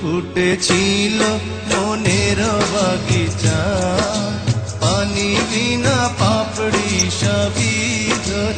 ফুটেছিল মনের বাগিচা। পানি বিনা পাপড়ি সবই ধরে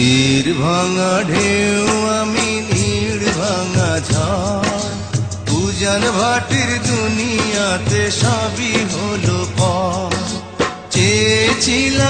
তীর ভাঙা ঢেউ আমি নীড় ভাঙা ঝড়। পূজন ভাটির দুনিয়াতে সবই হলো পর চেয়েছিলাম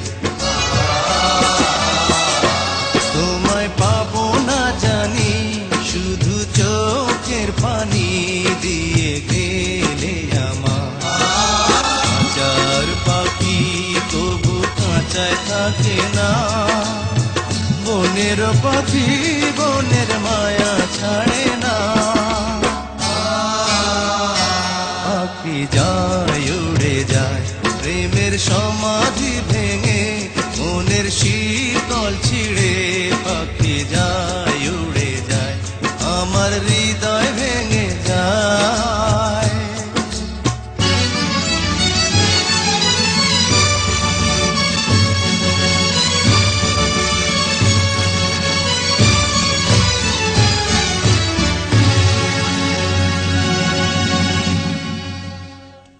খাঁচায়